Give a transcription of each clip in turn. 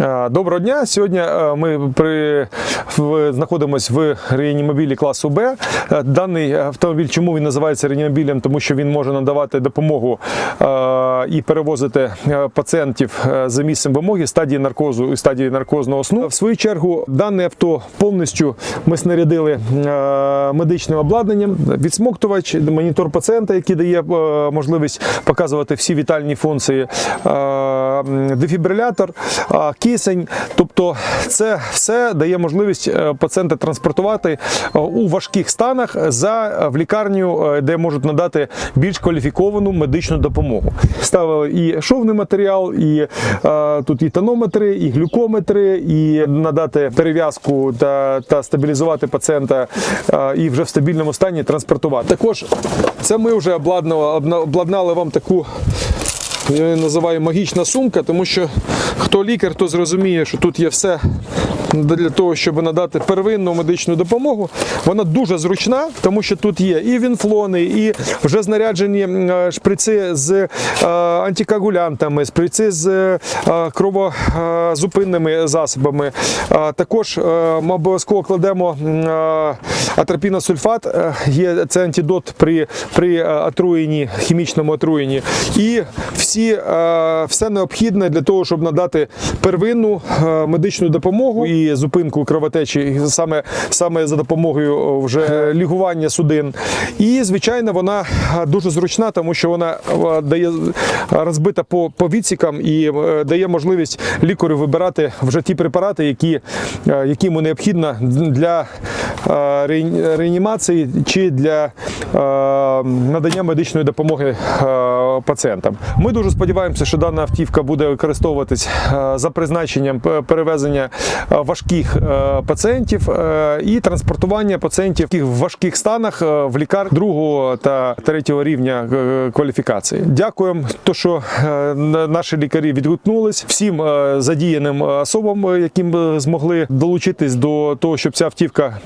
Е, Доброго дня. Сьогодні е, ми при, знаходимося в реанімобілі класу Б. Е, Даний автомобіль, чому він називається реанімобілем? Тому що він може надавати допомогу і перевозити пацієнтів за місцем вимоги стадії наркозу і стадії наркозного сну. В свою чергу, дане авто повністю ми снарядили медичним обладнанням, відсмоктувач, монітор пацієнта, який дає можливість показувати всі вітальні функції, дефібрилятор, кисень. Тобто, це все дає можливість е, пацієнта транспортувати е, у важких станах за е, в лікарню, де можуть надати більш кваліфіковану медичну допомогу. Ставили і шовний матеріал, і тут і тонометри, і глюкометри, і надати перев'язку та, та стабілізувати пацієнта і вже в стабільному стані транспортувати. Також це ми вже обладнали, обладнали вам таку. Я її називаю магічна сумка, тому що хто лікар, то зрозуміє, що тут є все для того, щоб надати первинну медичну допомогу. Вона дуже зручна, тому що тут є і вінфлони, і вже знаряджені е, шприци з е, антикоагулянтами, шприци з е, кровозупинними засобами. Також ми обов'язково кладемо атропіносульфат, є це антидот при, при отруєнні, хімічному отруєнні. І всі, все необхідне для того, щоб надати первинну медичну допомогу і зупинку кровотечі саме, саме за допомогою вже лігування судин. І, звичайно, вона дуже зручна, тому що вона дає розбита по, по відсікам і е, дає можливість лікарю вибирати вже ті препарати, які, е, які йому необхідно для е, реанімації чи для надання медичної допомоги пацієнтам. Ми дуже сподіваємося, що дана автівка буде використовуватись за призначенням перевезення важких е, пацієнтів е, і транспортування пацієнтів в важких станах е, в лікар другого та третього рівня кваліфікації. Дякуємо, то що наші лікарі відгукнулись всім задіяним особам, яким змогли долучитись до того, щоб ця автівка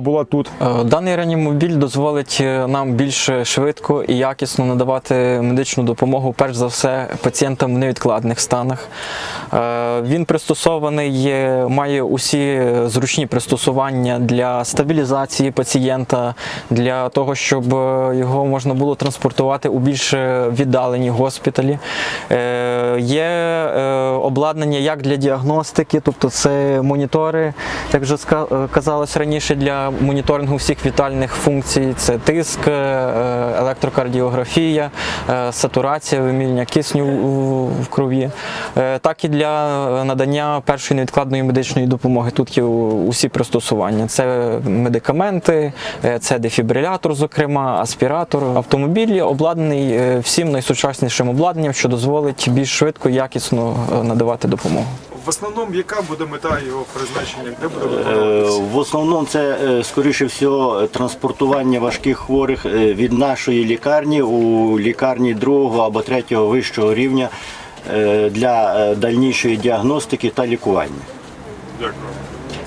була тут. Даний реанімобіль дозволить нам більш швидко і якісно надавати медичну допомогу, перш за все, пацієнтам в невідкладних станах. Він пристосований, має усі зручні пристосування для стабілізації пацієнта, для того, щоб е, його можна було транспортувати у більш віддалені госпіталі. Е, Є е, обладнання як для діагностики, тобто це монітори, як вже е, казалось раніше, для моніторингу всіх вітальних функцій: це тиск, е, електрокардіографія, е, сатурація, виміряння кисню в крові, е, так і для надання першої невідкладної медичної допомоги. Тут є усі пристосування. Це медикаменти, е, це дефібрилятор, зокрема, аспіратор. Автомобіль обладнаний е, всім найсучаснішим обладнанням, що дозволить більш швидко і якісно е, надавати допомогу. В основному, яка буде мета його призначення? Де буде Е, В основному це скоріше всього транспортування важких хворих від нашої лікарні у лікарні другого або третього вищого рівня для дальнішої діагностики та лікування. Дякую.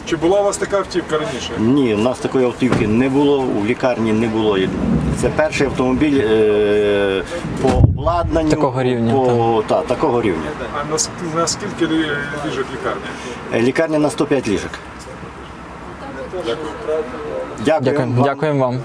Чи була у вас така автівка раніше? Ні, у нас такої автівки не було, у лікарні не було. Це перший автомобіль е, по обладнанню Такого рівня, По, та, такого рівня. А на, на скільки ліжок лікарня? Е, Лікарня на 105 ліжок. Дякую. Дякуємо, дякуємо вам.